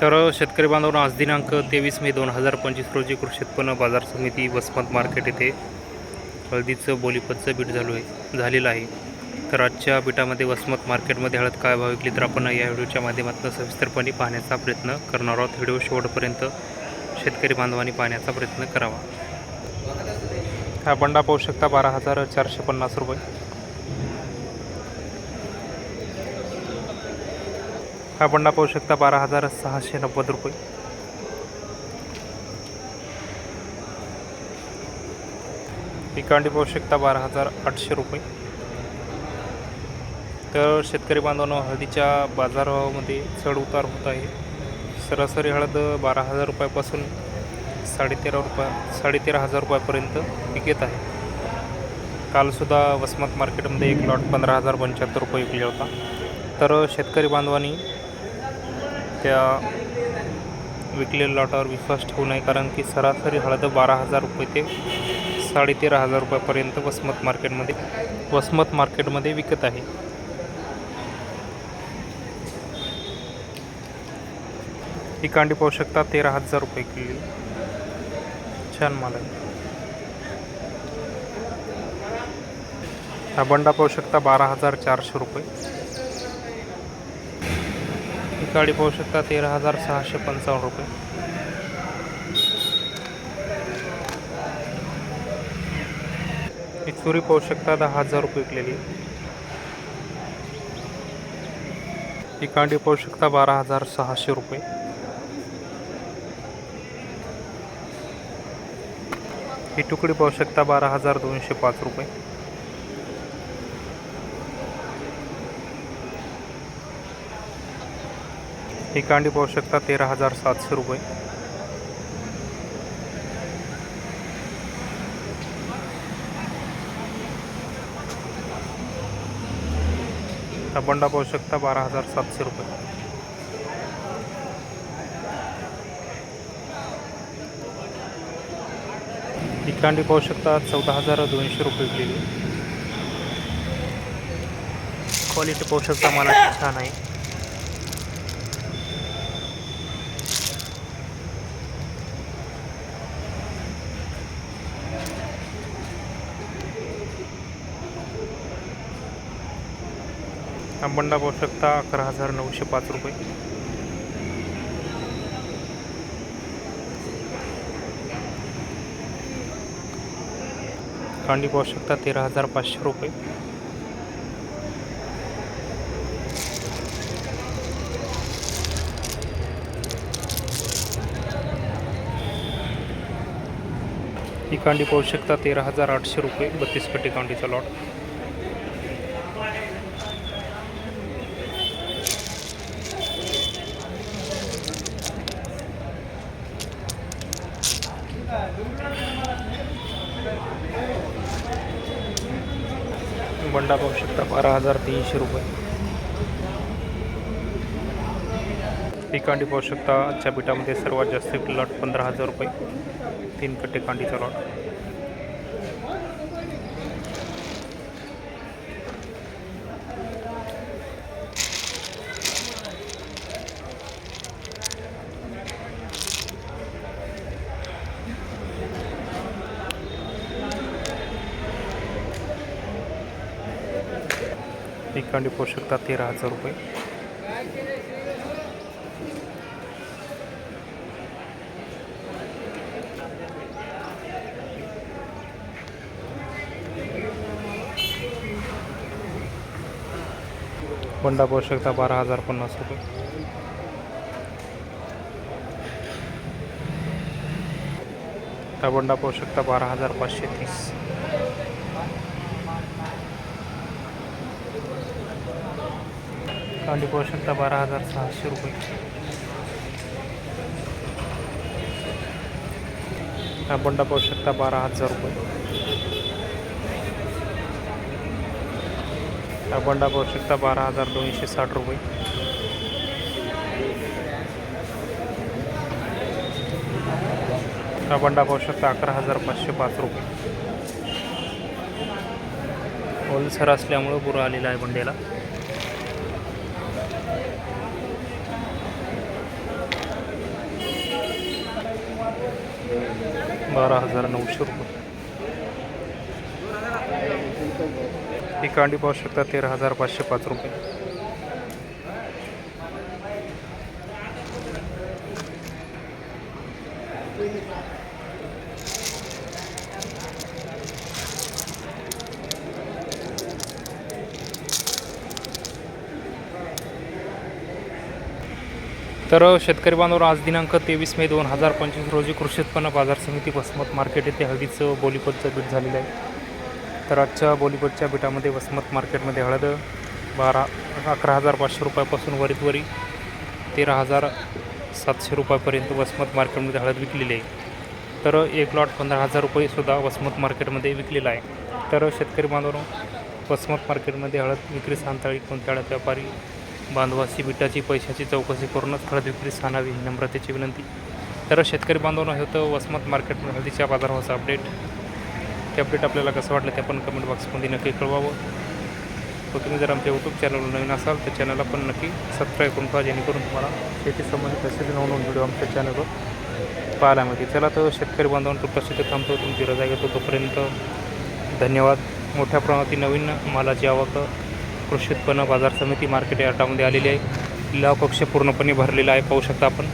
तर शेतकरी बांधवांना आज दिनांक तेवीस मे दोन हजार पंचवीस रोजी कृषी उत्पन्न बाजार समिती वसमत मार्केट येथे हळदीचं बोलीपतचं बीट झालो आहे झालेलं आहे. तर आजच्या बीटामध्ये वसमत मार्केटमध्ये हळद काय भाव विकली तर आपण या व्हिडिओच्या माध्यमातून सविस्तरपणे पाहण्याचा प्रयत्न करणार आहोत. व्हिडिओ शेवटपर्यंत शेतकरी बांधवांनी पाहण्याचा प्रयत्न करावा. हा बंडा पाहू शकता बारा हजार चारशे पन्नास रुपये. हा बंडा पाहू शकता. बारा हजार सहाशे नव्वद रुपये. ही कांडी पाहू शकता बारा हजार आठशे रुपये. तर शेतकरी बांधवांनो हळदीच्या बाजारभावामध्ये चढ उतार होत आहे. सरासरी हळद बारा हजार रुपयापासून साडेतेरा रुपया साडेतेरा हजार रुपयापर्यंत विकत आहे. कालसुद्धा वसमत मार्केटमध्ये एक लॉट पंधरा हजार पंच्याहत्तर रुपये विकला होता. तर शेतकरी बांधवांनी त्या विकलेल्या लॉटावर विश्वास ठेवू नये कारण की सरासरी हळद बारा हजार रुपये ते साडेतेरा हजार रुपयापर्यंत वसमत मार्केटमध्ये वसमत मार्केटमध्ये विकत आहे. ही कांडी पाहू शकता तेरा हजार रुपये किलो. छान माल आहे. हा बंडा पाहू शकता बारा हजार चारशे रुपये. ही काडी पाहू शकता तेरा हजार सहाशे पंचावन्न रुपये. ही सुरी पाहू शकता दहा हजार रुपये विकलेली. ही कांडी पाहू शकता बारा हजार सहाशे रुपये. ही तुकडी पाहू शकता बारा हजार दोनशे पाच रुपये. ही कांडी पाहू शकता तेरा हजार सातशे रुपये. हा बंडा पाहू शकता बारा हजार सातशे रुपये. ही कांडी पाहू शकता चौदा हजार दोनशे रुपये विकलेली क्वालिटी पाहू शकता मला छान आहे. बंडा पाहू शकता अकरा हजार नऊशे पाच रुपये. कांडी पाहू शकता तेरा हजार पाचशे रुपये. ही कांडी पाहू शकता तेरा हजार आठशे रुपये बत्तीस कटी कांडीचा लॉट. बंडा पाहू शकता बारा हजार तीनशे रुपये. ही कांडी पाहू शकता आजच्या पिठामध्ये सर्वात जास्त लॉट पंधरा हजार रुपये. तीन कट्टे कांडीचा लॉट कांडी पाहू शकता तेरा हजार रुपये. बंडा पाहू शकता बारा हजार पन्नास रुपये. बंडा पाहू शकता बारा हजार पाचशे तीस. कांडी पाहू शकता बारा हजार सहाशे रुपये. हा बंडा पाहू शकता बारा हजार रुपये. हा बंडा पाहू शकता बारा हजार दोनशे साठ रुपये. हा बंडा पाहू शकता अकरा हजार पाचशे पाच रुपये. ओलसर असल्यामुळं बुरा आलेला आहे बंडेला बारा हजार नऊशे रुपये. ही कांडी पाहू शकता तेरा हजार पाचशे पाच रुपये. तर शेतकरी बांधव आज दिनांक तेवीस मे दोन हजार पंचवीस रोजी कृषी उत्पन्न बाजार समिती वसमत मार्केट येथे हळदीचं बोलीपतचं बीट झालेलं आहे. तर आजच्या बोलीपतच्या बीटामध्ये वसमत मार्केटमध्ये हळद बारा अकरा हजार पाचशे रुपयापासून वरीत वरी तेरा हजार सातशे रुपयापर्यंत वसमत मार्केटमध्ये हळद विकलेली आहे. तर एक लॉट पंधरा हजार रुपयेसुद्धा वसमत मार्केटमध्ये विकलेला आहे. तर शेतकरी बांधवांनो वसमत मार्केटमध्ये हळद विक्री सांताळी कोणत्या हळद व्यापारी बांधवाची बिटाची पैशाची चौकशी करूनच हळद विक्री आणावी ही नम्रतेची विनंती. तर शेतकरी बांधवांना हे होतं वसमत मार्केटमध्ये हळदीच्या बाजारभावाचा अपडेट. ते अपडेट आपल्याला कसं वाटलं ते आपण कमेंट बॉक्समध्ये नक्की कळवावं. व तुम्ही जर आमच्या यूट्यूब चॅनलवर नवीन असाल तर चॅनलला पण नक्की सबस्क्राईब करून पहा जेणेकरून तुम्हाला शेती संबंधित तसेच नवनवीन व्हिडिओ आमच्या चॅनलवर पाहायला मिळते चला तर शेतकरी बांधवांना तुर्तास इथे थांबतो. तुमची रजा घेतो तोपर्यंत धन्यवाद. मोठ्या प्रमाणात नवीन मालाची आवक कृषी उत्पन्न बाजार समिती मार्केट यार्डामध्ये आलेली आहे. लिलाव कक्ष पूर्णपणे भरलेला आहे पाहू शकता आपण.